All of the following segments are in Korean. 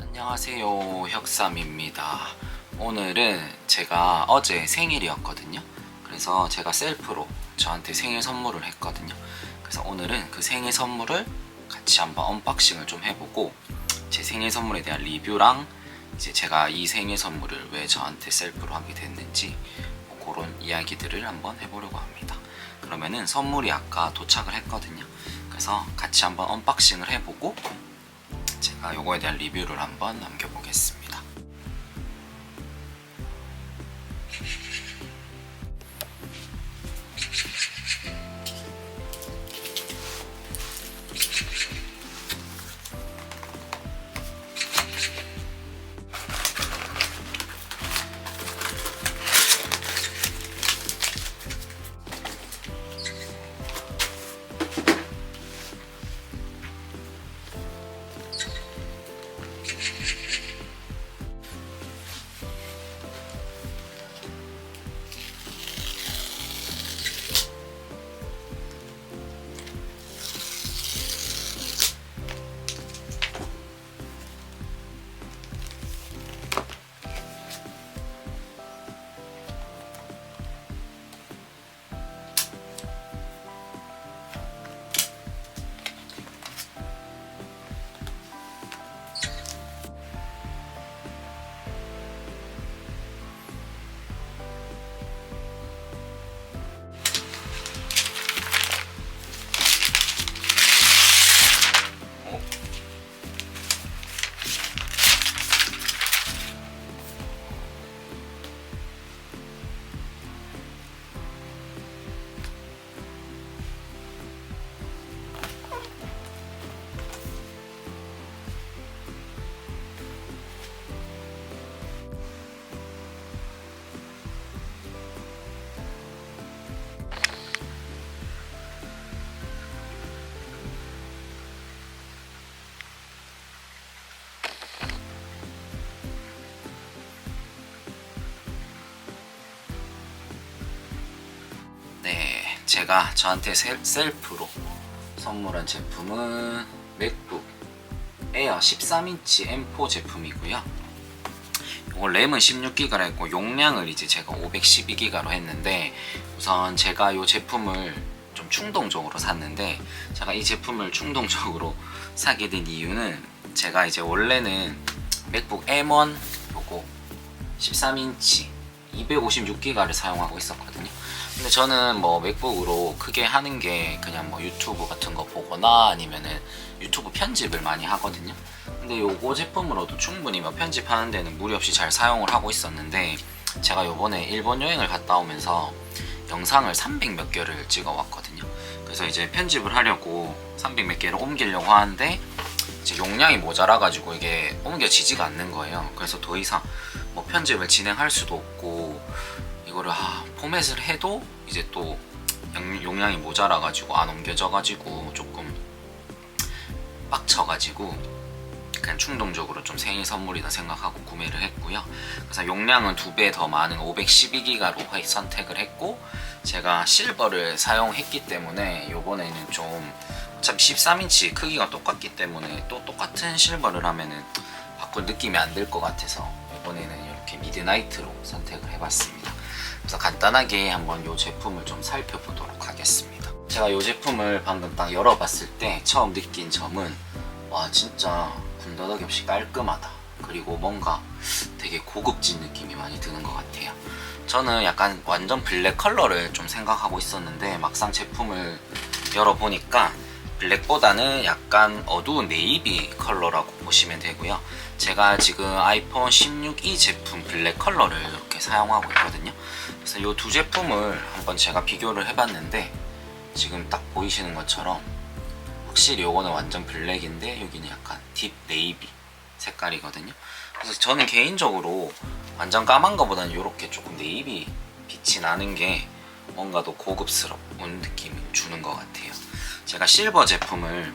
안녕하세요 혁삼입니다. 오늘은 제가 어제 생일이었거든요. 그래서 제가 셀프로 저한테 생일 선물을 했거든요. 그래서 오늘은 그 생일 선물을 같이 한번 언박싱을 좀 해보고 제 생일 선물에 대한 리뷰랑 이제 제가 이 생일 선물을 왜 저한테 셀프로 하게 됐는지 뭐 그런 이야기들을 한번 해보려고 합니다. 그러면은 선물이 아까 도착을 했거든요. 그래서 같이 한번 언박싱을 해보고 제가 요거에 대한 리뷰를 한번 남겨보겠습니다. 제가 저한테 셀, 셀프로 선물한 제품은 맥북 에어 13인치 M4 제품이고요. 이거 램은 16기가로 했고 용량을 이제 제가 512기가로 했는데 우선 제가 이 제품을 좀 충동적으로 샀는데 제가 이 제품을 충동적으로 사게 된 이유는 제가 이제 원래는 맥북 M1 요거 13인치 256기가를 사용하고 있었거든요. 근데 저는 뭐 맥북으로 크게 하는 게 그냥 뭐 유튜브 같은 거 보거나 아니면은 유튜브 편집을 많이 하거든요. 근데 요거 제품으로도 충분히 뭐 편집하는 데는 무리 없이 잘 사용을 하고 있었는데 제가 요번에 일본 여행을 갔다 오면서 영상을 300 몇 개를 찍어 왔거든요. 그래서 이제 편집을 하려고 300 몇 개를 옮기려고 하는데 이제 용량이 모자라가지고 이게 옮겨지지가 않는 거예요. 그래서 더 이상 뭐 편집을 진행할 수도 없고 이거를 아, 포맷을 해도 이제 또 용- 용량이 모자라가지고 안 옮겨져가지고 조금 빡쳐가지고 그냥 충동적으로 좀 생일 선물이다 생각하고 구매를 했고요. 그래서 용량은 두 배 더 많은 512기가로 선택을 했고 제가 실버를 사용했기 때문에 요번에는 좀 어차피 13인치 크기가 똑같기 때문에 또 똑같은 실버를 하면은 바꿀 느낌이 안 들 것 같아서 이번에는 이렇게 미드나이트로 선택을 해봤습니다. 그래서 간단하게 한번 이 제품을 좀 살펴보도록 하겠습니다. 제가 이 제품을 방금 딱 열어봤을 때 처음 느낀 점은 와 진짜 군더더기 없이 깔끔하다. 그리고 뭔가 되게 고급진 느낌이 많이 드는 것 같아요. 저는 약간 완전 블랙 컬러를 좀 생각하고 있었는데 막상 제품을 열어보니까 블랙보다는 약간 어두운 네이비 컬러라고 보시면 되고요. 제가 지금 아이폰 16e 제품 블랙 컬러를 이렇게 사용하고 있거든요. 그래서 이 두 제품을 한번 제가 비교를 해봤는데 지금 딱 보이시는 것처럼 확실히 요거는 완전 블랙인데 여기는 약간 딥 네이비 색깔이거든요. 그래서 저는 개인적으로 완전 까만 거보다는 이렇게 조금 네이비 빛이 나는 게 뭔가 더 고급스러운 느낌을 주는 것 같아요. 제가 실버 제품을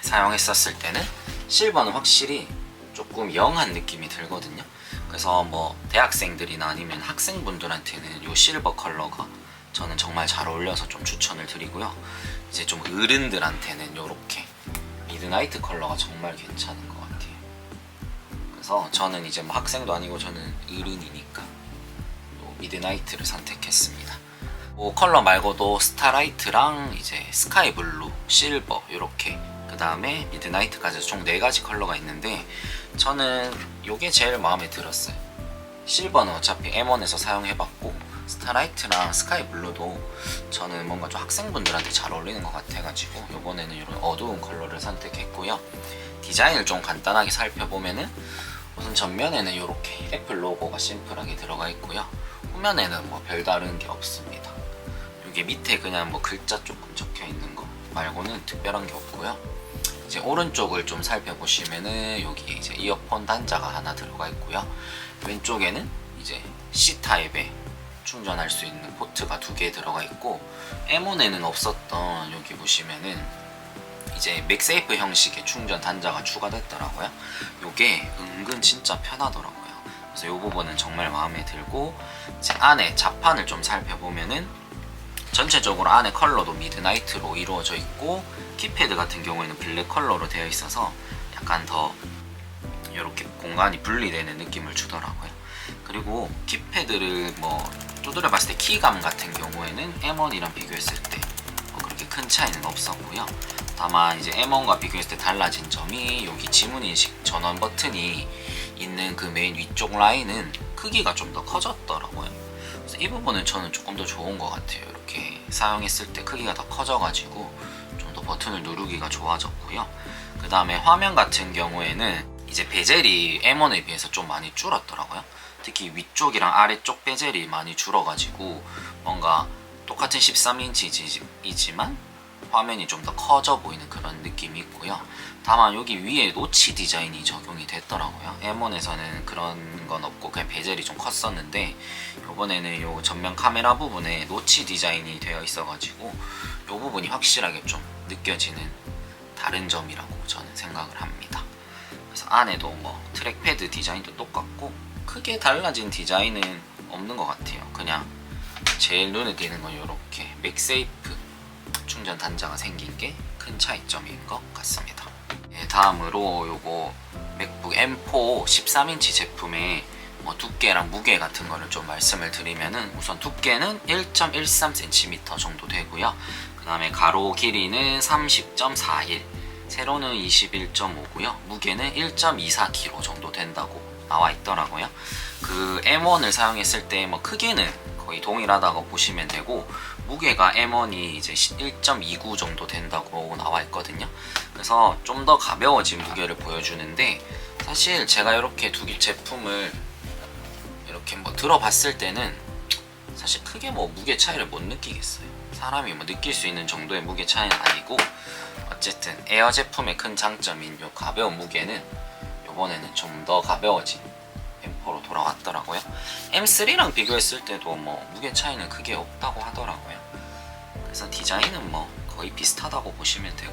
사용했었을 때는 실버는 확실히 조금 영한 느낌이 들거든요. 그래서 뭐 대학생들이나 아니면 학생분들한테는 이 실버 컬러가 저는 정말 잘 어울려서 좀 추천을 드리고요. 이제 좀 어른들한테는 이렇게 미드나이트 컬러가 정말 괜찮은 것 같아요. 그래서 저는 이제 뭐 학생도 아니고 저는 어른이니까 또 미드나이트를 선택했습니다. 뭐 컬러 말고도 스타라이트랑 이제 스카이 블루, 실버 이렇게 그 다음에 미드나이트까지 총네 가지 컬러가 있는데 저는 이게 제일 마음에 들었어요. 실버는 어차피 M1에서 사용해봤고 스타라이트랑 스카이 블루도 저는 뭔가 좀 학생분들한테 잘 어울리는 것 같아가지고 이번에는 이런 어두운 컬러를 선택했고요. 디자인을 좀 간단하게 살펴보면은 우선 전면에는 이렇게 애플 로고가 심플하게 들어가 있고요. 후면에는 뭐 별다른 게 없습니다. 여기 밑에 그냥 뭐 글자 조금 적혀 있는 거 말고는 특별한 게 없고요. 이제 오른쪽을 좀 살펴보시면은 여기 이제 이어폰 단자가 하나 들어가 있고요. 왼쪽에는 이제 C 타입의 충전할 수 있는 포트가 두 개 들어가 있고 M1에는 없었던 여기 보시면은 이제 맥세이프 형식의 충전 단자가 추가됐더라고요. 요게 은근 진짜 편하더라고요. 그래서 이 부분은 정말 마음에 들고 이제 안에 자판을 좀 살펴보면은 전체적으로 안에 컬러도 미드나이트로 이루어져 있고 키패드 같은 경우에는 블랙 컬러로 되어 있어서 약간 더 이렇게 공간이 분리되는 느낌을 주더라고요. 그리고 키패드를 뭐 두드려 봤을 때 키감 같은 경우에는 M1이랑 비교했을 때뭐 그렇게 큰 차이는 없었고요. 다만 이제 M1과 비교했을 때 달라진 점이 여기 지문 인식 전원 버튼이 있는 그 메인 위쪽 라인은 크기가 좀 더 커졌더라고요. 그래서 이 부분은 저는 조금 더 좋은 것 같아요. 이렇게 사용했을 때 크기가 더 커져가지고 좀 더 버튼을 누르기가 좋아졌고요. 그 다음에 화면 같은 경우에는 이제 베젤이 M1에 비해서 좀 많이 줄었더라고요. 특히 위쪽이랑 아래쪽 베젤이 많이 줄어가지고 뭔가 똑같은 13인치이지만 화면이 좀 더 커져 보이는 그런 느낌이 있고요. 다만 여기 위에 노치 디자인이 적용이 됐더라고요. M1에서는 그런 건 없고 그냥 베젤이 좀 컸었는데 이번에는 요 전면 카메라 부분에 노치 디자인이 되어 있어가지고 이 부분이 확실하게 좀 느껴지는 다른 점이라고 저는 생각을 합니다. 그래서 안에도 뭐 트랙패드 디자인도 똑같고 크게 달라진 디자인은 없는 것 같아요. 그냥 제일 눈에 띄는 건 이렇게 맥세이프 충전 단자가 생긴 게 큰 차이점인 것 같습니다. 예, 다음으로 요거 맥북 M4 13인치 제품의 뭐 두께랑 무게 같은 거를 좀 말씀을 드리면은 우선 두께는 1.13cm 정도 되고요. 그 다음에 가로 길이는 30.41, 세로는 21.5고요. 무게는 1.24kg 정도 된다고 나와 있더라고요. 그 M1을 사용했을 때 뭐 크기는 거의 동일하다고 보시면 되고 무게가 M1이 이제 1.29 정도 된다고 나와 있거든요. 그래서 좀 더 가벼워진 무게를 보여주는데 사실 제가 이렇게 두 개 제품을 이렇게 뭐 들어봤을 때는 사실 크게 뭐 무게 차이를 못 느끼겠어요. 사람이 뭐 느낄 수 있는 정도의 무게 차이는 아니고 어쨌든 에어 제품의 큰 장점인 요 가벼운 무게는 이번에는 좀 더 가벼워진 M4로 돌아왔더라고요. M3랑 비교했을 때도 뭐 무게 차이는 크게 없다고 하더라고요. 그래서 디자인은 뭐 거의 비슷하다고 보시면 되고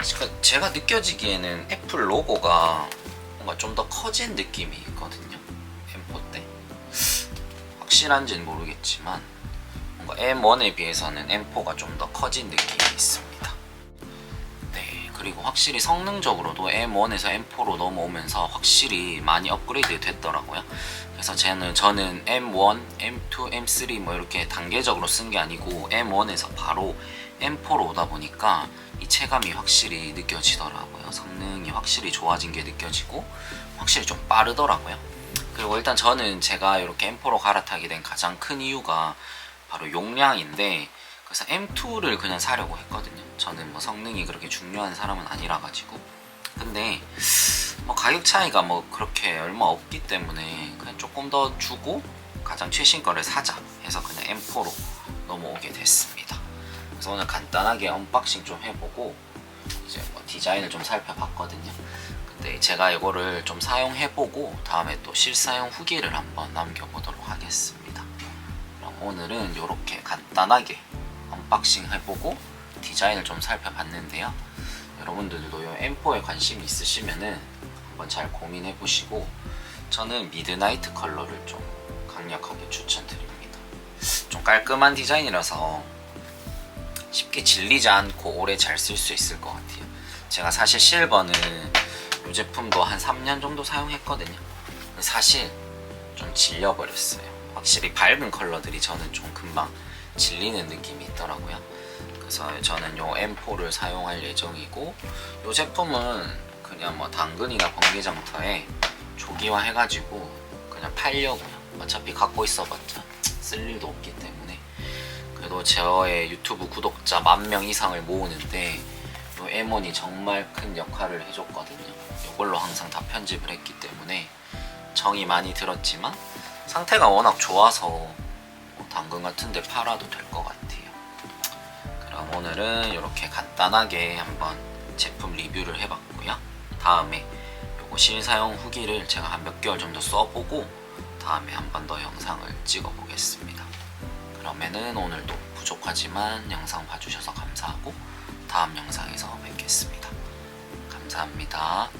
제가- 제가 느껴지기에는 애플 로고가 뭔가 좀 더 커진 느낌이 있거든요. M4 때 확실한지는 모르겠지만 뭔가 M1에 비해서는 M4가 좀 더 커진 느낌이 있습니다. 네, 그리고 확실히 성능적으로도 M1에서 M4로 넘어오면서 확실히 많이 업그레이드 됐더라고요. 그래서 저는 저는 M1, M2, M3 뭐 이렇게 단계적으로 쓴 게 아니고 M1에서 바로 M4로 오다 보니까 이 체감이 확실히 느껴지더라고요. 성능이 확실히 좋아진 게 느껴지고 확실히 좀 빠르더라고요. 그리고 일단 저는 제가 이렇게 M4로 갈아타게 된 가장 큰 이유가 바로 용량인데 그래서 M2를 그냥 사려고 했거든요. 저는 뭐 성능이 그렇게 중요한 사람은 아니라 가지고 근데 뭐 가격 차이가 뭐 그렇게 얼마 없기 때문에 그냥 조금 더 주고 가장 최신 거를 사자 해서 그냥 M4로 넘어오게 됐습니다. 그래서 오늘 간단하게 언박싱 좀 해보고 이제 뭐 디자인을 좀 살펴봤거든요. 근데 제가 이거를 좀 사용해보고 다음에 또 실사용 후기를 한번 남겨보도록 하겠습니다. 그럼 오늘은 이렇게 간단하게 언박싱 해보고 디자인을 좀 살펴봤는데요. 여러분들도 이 M4에 관심 있으시면은 한번 잘 고민해 보시고 저는 미드나이트 컬러를 좀 강력하게 추천드립니다. 좀 깔끔한 디자인이라서 쉽게 질리지 않고 오래 잘 쓸 수 있을 것 같아요. 제가 사실 실버는 이 제품도 한 3년 정도 사용했거든요. 사실 좀 질려버렸어요. 확실히 밝은 컬러들이 저는 좀 금방 질리는 느낌이 있더라고요. 그래서 저는 요 M4를 사용할 예정이고 이 제품은 그냥 뭐 당근이나 번개장터에 조기화 해가지고 그냥 팔려고요. 어차피 갖고 있어봤자 쓸 일도 없기 때문에 그래도 저의 유튜브 구독자 만 명 이상을 모으는데 요 M1이 정말 큰 역할을 해줬거든요. 이걸로 항상 다 편집을 했기 때문에 정이 많이 들었지만 상태가 워낙 좋아서 뭐 당근 같은데 팔아도 될 것 같아요. 그럼 오늘은 이렇게 간단하게 한번 제품 리뷰를 해봤고요. 다음에 요거 실사용 후기를 제가 한 몇 개월 정도 써보고 다음에 한 번 더 영상을 찍어보겠습니다. 그러면은 오늘도 부족하지만 영상 봐주셔서 감사하고 다음 영상에서 뵙겠습니다. 감사합니다.